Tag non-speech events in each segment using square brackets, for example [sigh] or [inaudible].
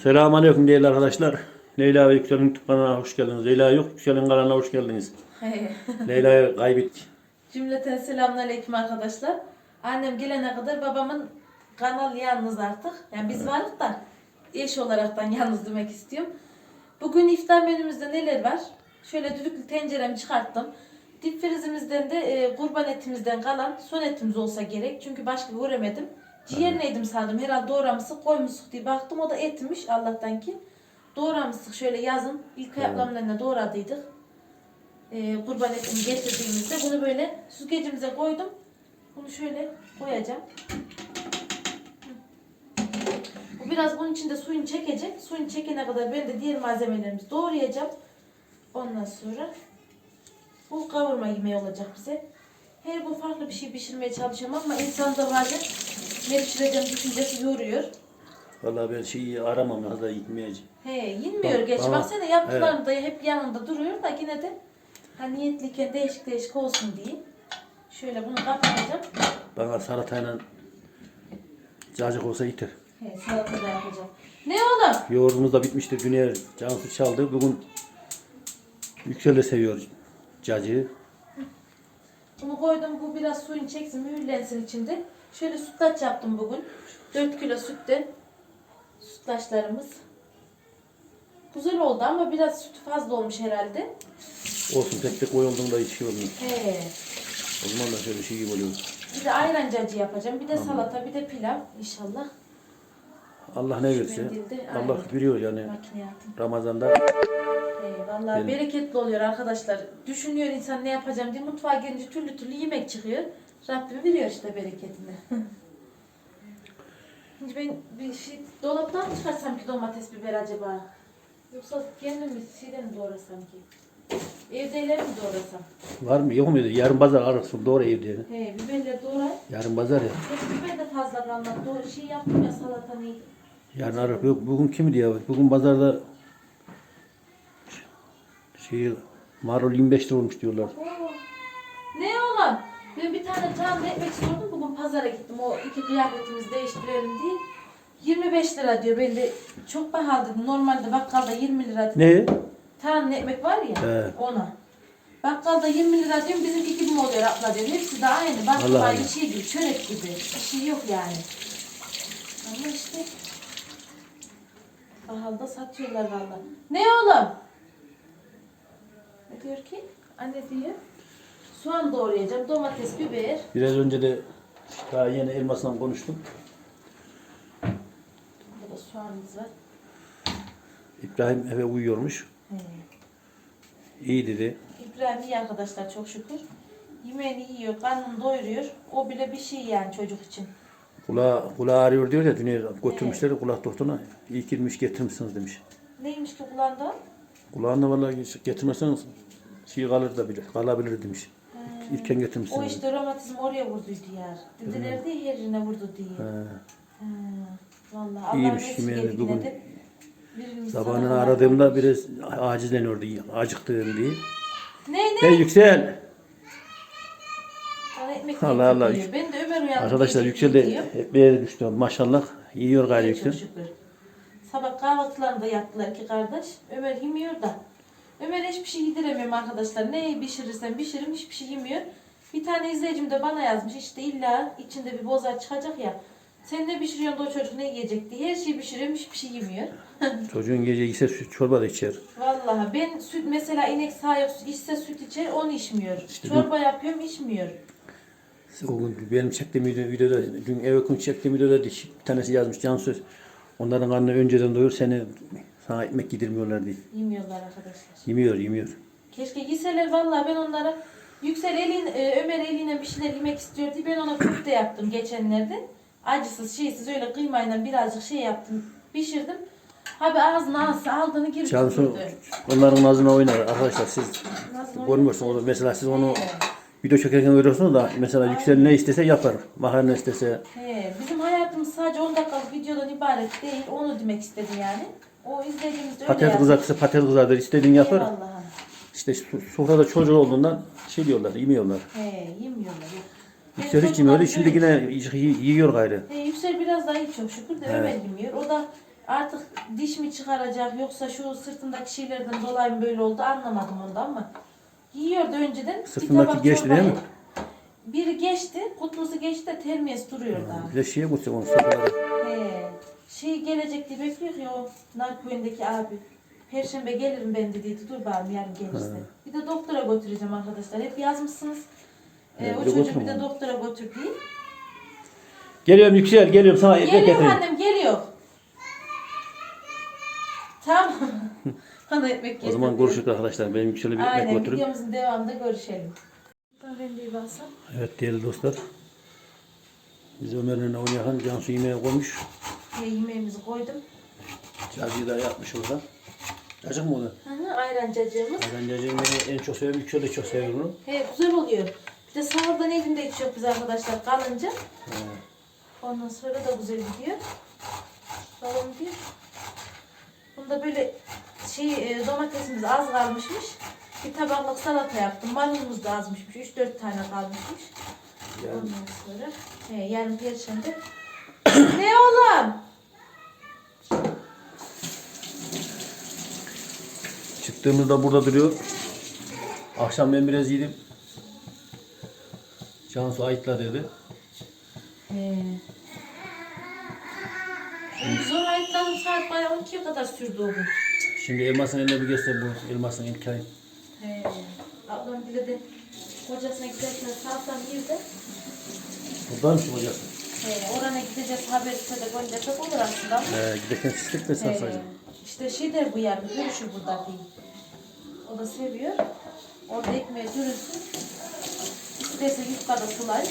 Selamünaleyküm değerli arkadaşlar. Leyla ve Yüksel'in YouTube kanalına hoş geldiniz. Leyla yok, Yüksel'in kanalına hoş geldiniz. [laughs] Leyla'yı kaybettik. Cümleten selamünaleyküm arkadaşlar. Annem gelene kadar babamın kanal yalnız artık. Yani biz varlık da eş olaraktan yalnız demek istiyorum. Bugün iftar menümüzde neler var? Şöyle düdüklü tenceremi çıkarttım. Dip frizimizden de e, kurban etimizden kalan son etimiz olsa gerek. Çünkü başka göremedim. Ciğer neydim sandım. Herhalde doğramışsık koymuştuk diye baktım. O da etmiş Allah'tan ki. Doğramıştık şöyle yazın. ilk ayaklarımdan doğradıydık e, kurban etini getirdiğimizde bunu böyle süzgecimize koydum. Bunu şöyle koyacağım. Bu biraz bunun içinde suyunu çekecek. Suyunu çekene kadar ben de diğer malzemelerimizi doğrayacağım. Ondan sonra bu kavurma yemeği olacak bize. Her gün farklı bir şey pişirmeye çalışıyorum ama insan da bazen ne pişireceğim düşüncesi yoruyor. Vallahi ben şeyi aramam az da gitmeyeceğim. He, yinmiyor Bak, geç. bana- Baksana yaptıklarım da hep yanında duruyor da yine de ha niyetliyken değişik değişik olsun diye. Şöyle bunu kapatacağım. Bana salatayla cacık olsa yeter. He, salata da yapacağım. Ne oğlum? Yoğurdumuz da bitmişti. Dünya Cansu çaldı. Bugün Yüksel de seviyor cacığı. Bunu koydum. Bu biraz suyun çeksin, mühürlensin içinde. Şöyle sütlaç yaptım bugün. 4 kilo sütten sütlaçlarımız. Güzel oldu ama biraz sütü fazla olmuş herhalde. Olsun tek tek koyulduğunda hiç şey olmuyor. He. O zaman da şöyle şey gibi oluyor. Bir de ayran cacı yapacağım. Bir de salata, bir de pilav inşallah. Allah ne mendilde, Allah aynen. biliyor yani. Makineye atayım. Ramazan'da vallahi Benim- bereketli oluyor arkadaşlar. Düşünüyor insan ne yapacağım diye mutfağa gelince türlü türlü yemek çıkıyor. Rabbim veriyor işte bereketini. [laughs] Şimdi ben bir şey dolaptan mı çıkarsam ki domates biber acaba? Yoksa kendim mi şeyden mi doğrasam ki? Evdeler mi doğrasam? var mı yok mu? Yarın pazar arasın doğru evde. He biberleri doğray. Yarın pazar ya. Hep biber de fazla kalmadı. Doğru şey yaptım ya salata neydi? Yarın arap yok. Bugün kim diyor? Bugün pazarda şey marul 25 lira olmuş diyorlar. Ben bir tane canlı ekmek sordum. Bugün pazara gittim. O iki kıyafetimizi değiştirelim diye. 25 lira diyor. Ben de çok pahalı dedim. Normalde bakkalda 20 lira dedim. Ne? Tane ekmek var ya He. ona. Bakkalda 20 lira diyorum. Bizimki gibi mi oluyor abla diyorum. Hepsi de aynı. Allah Baklava Allah. şey gibi. Çörek gibi. Bir şey yok yani. Ama işte pahalıda satıyorlar valla. Ne oğlum? Ne diyor ki? Anne diyor. Soğan doğrayacağım. Domates, biber. Biraz önce de daha yeni elmasla konuştum. Burada soğanımız var. İbrahim eve uyuyormuş. He. İyi dedi. İbrahim iyi arkadaşlar çok şükür. Yemeğini yiyor, karnını doyuruyor. O bile bir şey yani çocuk için. Kulağı, kulağı ağrıyor diyor ya dünya götürmüşler kulak doktoruna. İyi girmiş getirmişsiniz demiş. Neymiş ki kulağında? Kulağında vallahi getirmezseniz şey kalır da bile, kalabilir demiş. İlken O getirmişsiniz. işte romatizm oraya vurduydu yer. Dediler de her yerine vurdu diye. He. He. Vallahi Allah İyiymiş, nasip edin bugün. Birbirimizi Sabahını aradığımda biraz acizleniyordu acıktığım diye. Ne ne? Hey Yüksel! Bana ekmek Allah Allah. diyor. Ben de Ömer uyandı. Arkadaşlar Yüksel de yere düştü. Maşallah yiyor Çok Yüksel. Sabah kahvaltılarını da yaptılar iki kardeş. Ömer yemiyor da. Ömer hiçbir şey yediremiyorum arkadaşlar. Neyi pişirirsem pişiririm hiçbir şey yemiyor. Bir tane izleyicim de bana yazmış işte illa içinde bir bozar çıkacak ya. Sen ne pişiriyorsun da o çocuk ne yiyecek diye. Her şeyi pişiriyorum hiçbir şey yemiyor. [laughs] Çocuğun gece ise süt çorba da içer. Vallahi ben süt mesela inek sağıyor içse süt içer onu içmiyor. İşte Çorba yapıyorum içmiyor. O gün benim çektiğim video- videoda, dün eve gün çektiğim videoda bir tanesi yazmış Cansu. Onların karnını önceden doyur seni sana ekmek yedirmiyorlar diye. Yemiyorlar arkadaşlar. Yemiyor yemiyor. Keşke yeseler vallahi ben onlara Yüksel elin e, Ömer eliyle bir şeyler yemek istiyor diye ben ona köfte yaptım geçenlerde. Acısız şeysiz öyle kıymayla birazcık şey yaptım. Pişirdim. Abi ağzına ağzı aldığını Cansu sürdü. onların ağzına oynar arkadaşlar siz Nasıl görmüyorsunuz. Mesela siz onu He. video çekerken görüyorsunuz da mesela Yüksel ne istese yapar. Makarna istese He, bizim hayatımız sadece 10 dakikalık videodan ibaret değil. Onu demek istedim yani. O izlediğimiz öyle patates yazmış. kızartırsa patates kızartır istediğini yapar. Eyvallah. İşte su- sofrada çocuğu olduğundan şey diyorlar yemiyorlar. He, yemiyorlar. Yüksel hiç yemiyor şimdi yine y- yiyor gayrı. He, Yüksel biraz daha iyi çok şükür de. Ömer yemiyor. O da Artık diş mi çıkaracak yoksa şu sırtındaki şeylerden dolayı mı böyle oldu anlamadım ondan ama. Yiyordu önceden. bir Sırtındaki tabak geçti değil mi? çorbayı. Biri geçti, kutlusu geçti de termiyesi duruyor daha. Bir de şeye götürsek onu sokalara. He. Şey gelecek diye bekliyor ya o Narköy'ündeki abi. Perşembe gelirim ben dediydi. Dur bakalım yarın gelirse. Bir de doktora götüreceğim arkadaşlar. Hep yazmışsınız. Ee, o götürün bir de doktora götür diye. Geliyorum Yüksel geliyorum sana ekmek Geliyor getireyim. annem geliyor. Tamam. [laughs] Bana ekmek getir. O zaman görüşürüz arkadaşlar. Benim Yüksel'e bir ekmek Aynen götürün. videomuzun devamında görüşelim. Ben rendeyi. Evet değerli dostlar. Biz Ömer'le oynayan Cansu yemeğe koymuş. Ye, yemeğimizi koydum. Cacığı da yapmış orada. Cacık mı o da? Hı hı, ayran cacığımız. Ben cacığı yemeği en çok seviyorum. De çok seviyor bunu. He, güzel oluyor. Bir de sahurdan evinde içiyor biz arkadaşlar kalınca. He. Ondan sonra da güzel gidiyor. Balon diyor. Bunda böyle şey e, domatesimiz az kalmışmış. Bir tabaklık salata yaptım. Marulumuz da azmışmış. 3-4 tane kalmışmış. Yani Ondan sonra he, yarın perşembe. [coughs] ne oğlum? Çıktığımızda burada duruyor. Akşam ben biraz yedim. Cansu ayıtla dedi. He. Zor ayıtladım saat bayağı 12'ye kadar sürdü o gün. Şimdi elmasın eline bir göster bu elmasın ilk ay. He. Ablam bile de kocasına giderken salsam girdi. Buradaymış hocası. He, orana gideceğiz haber ise de göndersek olur aslında. ama. Ee, giderken çizdik de sen He, sadece. işte şey der bu yani görüşür burada değil. O da seviyor. Orada ekmeğe dürülsün. İsterse yufkada sulayıp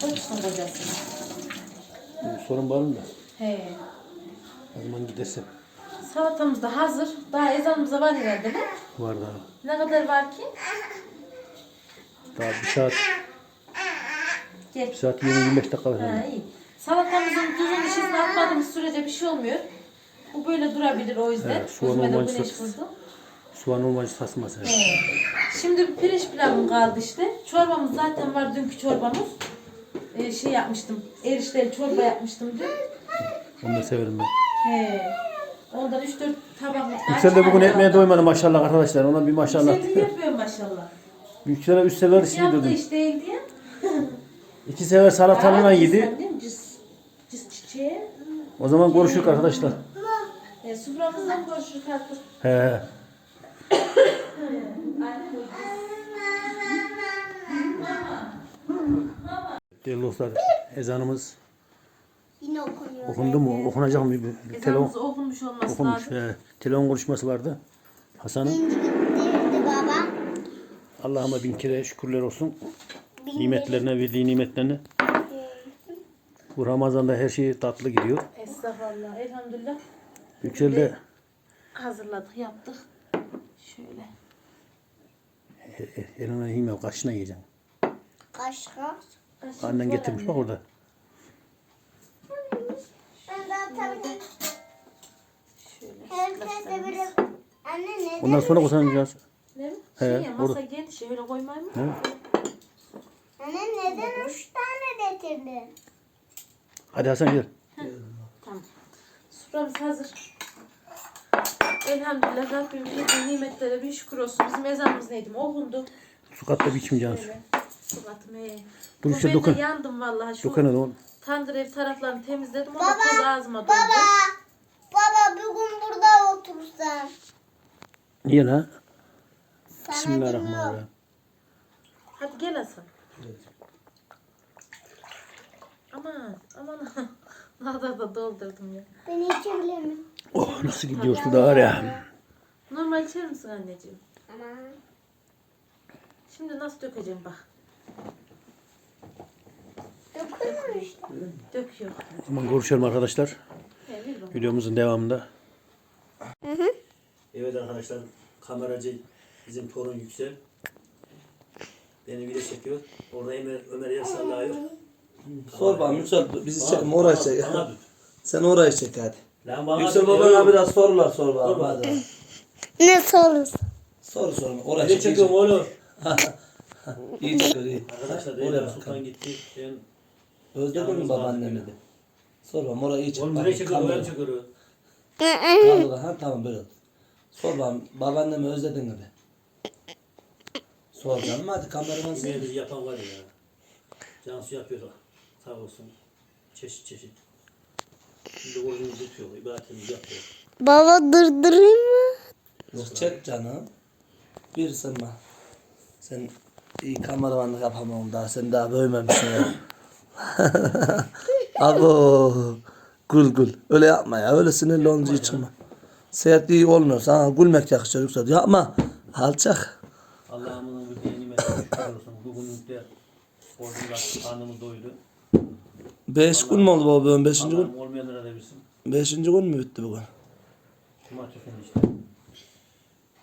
koysun kocasına. Bir sorun var mı da? He. O zaman gidersin. Salatamız da hazır. Daha ezanımız da var herhalde mi? Var daha. Ne kadar var ki? Daha bir saat, Gel. bir saat 20-25 dakika var. Ha, iyi. Salatamızın tuzun dışısını atmadığımız sürece bir şey olmuyor. Bu böyle durabilir o yüzden. Evet, soğan Gözüme de. Soğan olmacı sasması. He. Şimdi bir pirinç pilavım kaldı işte. Çorbamız zaten var dünkü çorbamız. Ee, şey yapmıştım. Erişteli çorba yapmıştım dün. Onu da severim ben. He. Ondan 3-4 tabaklık daha Yüksel de bugün aldım. doymadı maşallah arkadaşlar. Ona bir maşallah. Güzel de yapıyor maşallah. Yüksel'e 3 sefer şey Yaptı dedim. iş değil diye. 2 sefer salatalığına yedi. çiçeği. O zaman görüşürük arkadaşlar. E, suframızdan konuşuruz artık. He. Değerli dostlar, ezanımız Yine okunuyor. okundu mu? Okunacak mı? Bir- bir Telefon Ezanımız okunmuş olması okunmuş. lazım. He. Telefon konuşması vardı. Hasan'ın. Birinci baba. Allah'ıma bin kere şükürler olsun. Nimetlerine, verdiği nimetlerine. Bu Ramazan'da her şey tatlı gidiyor. Estağfurullah. Elhamdülillah. Yüksel de Hazırladık, yaptık. Şöyle. e, e, eline yiyeyim kaşına yiyeceksin. Kaşka. Kaşık Annen getirmiş bak orada. Ben zaten Şöyle. herkese bir... Anne neden? Ondan sonra koyacağız. Ne mi? He, Şey ya, masa orada. geniş. Öyle koymayayım mı? Neden üç tane getirdin? Hadi Hasan gel. Tamam. Soframız hazır. Elhamdülillah Rabbim yediği nimetlere bir şükür olsun. Bizim ezanımız neydi? Okundu. Su katta biçmeyeceğiz. Şöyle. Sulatım he. Dur Bu işte ben de dokun. yandım vallahi. Şu hadi oğlum. tandır ev taraflarını temizledim. O da Baba, ağzıma doldu. Baba. Baba bugün burada otursan. Niye lan? Sana Bismillahirrahmanirrahim. Hadi gel Hasan. Aman aman. [laughs] Daha da doldurdum ya. Beni içebilir mi? Oh nasıl gidiyorsun da var ya. Normal içer misin anneciğim? Aman. Şimdi nasıl dökeceğim bak. Dokunma işte. Döküyor. O zaman görüşelim arkadaşlar. Bana. Videomuzun devamında. Evet arkadaşlar kameracı bizim torun Yüksel. Beni video çekiyor. Orada Ömer, Ömer yer sallıyor. Sor bana Yüksel bizi çek, orayı çek. Bana. [laughs] Sen orayı çek hadi. Lan bana Yüksel babana biraz sorular sor bana. Sor bana. Ne sorusu? Soru sorma. Orayı Video çek. çekiyorum oğlum. [laughs] İyi çekiyor iyi. Arkadaşlar Oraya bak. Sultan gitti. Ben Özledin mi babaannemi de? Sor bana orayı iyi çek. Oğlum nereye çekiyor? kamera. Oraya çekiyor. Kaldır ha tamam böyle. Sor bakalım babaannemi özledin mi? be? Sor canım hadi kameraman sen. Yemeğimizi yapan var ya. Cansu yapıyor sağ olsun. Çeşit çeşit. Şimdi oyunumuzu tutuyor, ibadetimizi yapıyor. Baba durdurayım mı? Yok çek canım. Bir sırma. Sen iyi kameramanlık yapamam daha. Sen daha büyümemişsin ya. [laughs] Abo. Gül gül. Öyle yapma ya. Öyle sinirli olunca çıkma. Seyahat iyi olmuyor. Sana gülmek yakışır yoksa. Yapma. Alçak. Allah'ımın bu diye nimetine şükür olsun. Bugün de ordunda karnımız doydu. Beş gün mü oldu baba? bugün? Beşinci gün. Allah'ım olmayanlara da bilsin. Beşinci gün mü bitti bugün? Cumartesi günü işte.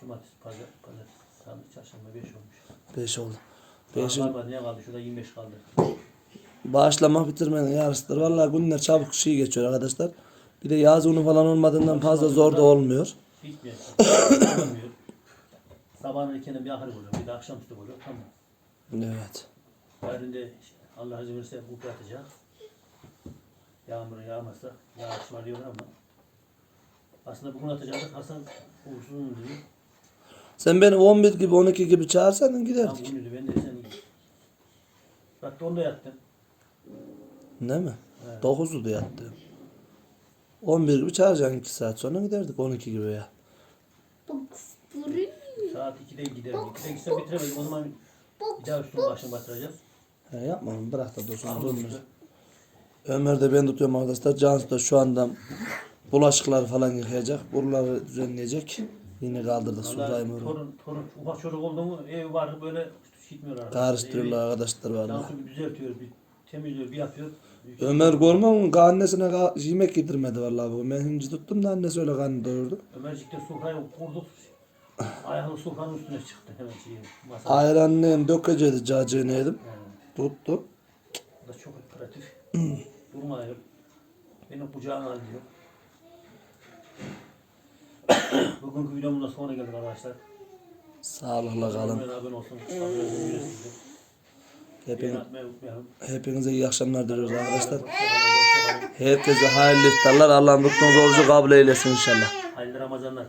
Cumartesi, pazar, pazar, salı, çarşamba 5 olmuş. Beş oldu. Beş Beşin, ne kaldı? Şurada 25 kaldı. Bağışlama bitirmenin yarısıdır. Vallahi günler çabuk şey geçiyor arkadaşlar. Bir de yaz unu falan olmadığından fazla zor da olmuyor. Bitmiyor. Olmuyor. Sabahın erkenden bir ahır oluyor. Bir de akşamüstü oluyor. Tamam. Evet. Yarın da Allah izin verirse bu atacak. Yağmur yağmazsa yağış var diyorlar ama aslında bugün atacaktık. Hasan uğursuzun diyor. Sen beni 11 gibi 12 gibi çağırsaydın Tam giderdik. bugün ben de sen. Bak onda yattım. Değil mi? Evet. 9'u da yattı. 11 gibi çağıracaksın 2 saat sonra giderdik 12 gibi ya. Saat 2'de giderim. 2'de gitsem bitiremedim. O zaman bir daha üstünü başını batıracağız. He yapma onu bırak da dursun. Durmuyor. Ömer de ben tutuyorum arkadaşlar. Cansu da şu anda bulaşıkları falan yıkayacak. Buraları düzenleyecek. Yine kaldırdık Vallahi mı? torun, torun, ufak çocuk oldu mu ev var böyle gitmiyor arkadaşlar. Karıştırıyorlar arkadaşlar Evi vallahi. Cansu bir düzeltiyor, bir temizliyor, bir yapıyor. Ömer musun? Annesine ka- yemek yedirmedi vallahi bugün. Ben hinci tuttum da annesi öyle karnı doyurdu. Ömercik'te sofrayı kurduk. Ayağını sofranın üstüne çıktı hemen şeyi. Masa. Ayranını dökeceğiz cacığını yedim. Yani, Tuttu. bu da çok pratik. Durmuyor. Beni kucağına al diyor. [coughs] Bugünkü videomuzda sonra geldik arkadaşlar. Sağlıkla kalın. Abone abone olsun. Abone olun. Unutmayalım. hepinize iyi akşamlar diliyoruz arkadaşlar. Herkese hayırlı iftarlar. Allah'ın tuttuğunuz orucu kabul eylesin inşallah. Hayırlı Ramazanlar.